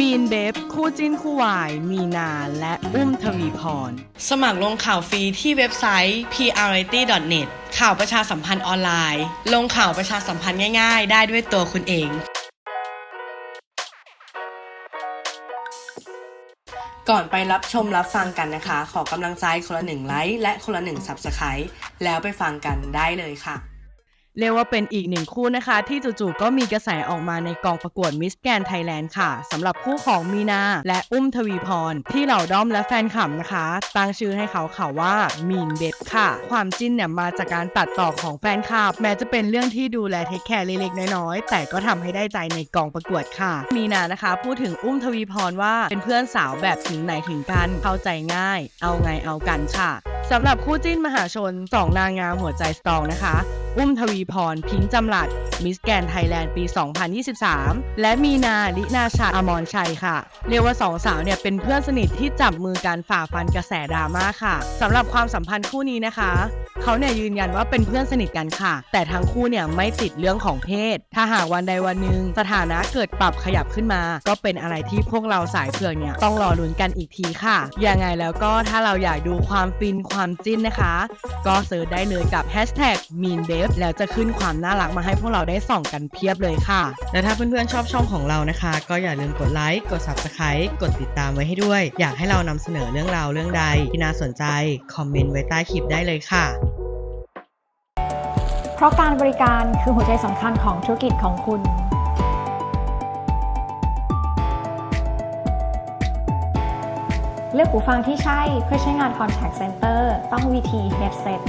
มีนเบฟคู่จิ้นคู่วาย มีนาและอุ้มทวีพร สมัครลงข่าวฟรีที่เว็บไซต์ prrity.net ข่าวประชาสัมพันธ์ออนไลน์ ลงข่าวประชาสัมพันธ์ง่าย ๆ ได้ด้วยตัวคุณเอง ก่อนไปรับชมรับฟังกันนะคะ ขอกำลังใจคนละหนึ่งไลค์และคนละหนึ่ง Subscribe แล้วไปฟังกันได้เลยค่ะ เรียกว่าเป็นอีกหนึ่งคู่นะคะ ที่จู่ๆก็มีกระแสออกมาในกองประกวดมิสแกนไทยแลนด์ค่ะสำหรับคู่ของมีนาและอุ้มทวีพร ที่เหล่าด้อมและแฟนคลับนะคะ ตั้งชื่อให้เขาค่ะว่ามีนเบฟค่ะ ความจิ้นเนี่ยมาจากการตัดต่อของแฟนคลับ แม้จะเป็นเรื่องที่ดูแลเทคแคร์เล็กๆน้อยๆแต่ก็ทำให้ได้ใจในกองประกวดค่ะ มีนานะคะ พูดถึงอุ้มทวีพรว่าเป็นเพื่อนสาวแบบถึงไหนถึงกันเข้าใจง่าย เอาไงเอากันค่ะสำหรับคู่จิ้นมหาชนสองนางงามหัวใจสตรองนะคะ อุ้มทวีพร พิงจำรัด มิสแกนไทยแลนด์ปี 2023 และมีนาลินาชาอมรชัยค่ะ เรียกว่าสองสาวเนี่ยเป็นเพื่อนสนิทที่จับมือการฝ่าฟันกระแสดราม่าค่ะสำหรับความสัมพันธ์คู่นี้นะคะเขาเนี่ยยืนยันว่าเป็นเพื่อนสนิทกันค่ะ แต่ทั้งคู่เนี่ยไม่ติดเรื่องของเพศ ถ้าหากวันใดวันหนึ่งสถานะเกิดปรับขยับขึ้นมา ก็เป็นอะไรที่พวกเราสายเผือกเนี่ยต้องรอลุ้นกันอีกทีค่ะ ยังไงแล้วก็ถ้าเราอยากดูความฟินความจิ้นนะคะ ก็เสิร์ชได้เลยกับ hashtag meanbev แล้วจะขึ้นความน่ารักมาให้พวกเราได้ส่องกันเพียบเลยค่ะ และถ้าเพื่อนๆชอบช่องของเรานะคะ ก็อย่าลืมกดไลค์กด subscribe กดติดตามไว้ให้ด้วย อยากให้เรานำเสนอเรื่องราวเรื่องใดที่น่าสนใจคอมเมนต์ไว้ใต้คลิปได้เลยค่ะเพราะการบริการคือหัวใจสำคัญของธุรกิจของคุณเลือกหูฟังที่ใช่เพื่อใช้งาน Contact Center ต้อง VT Headset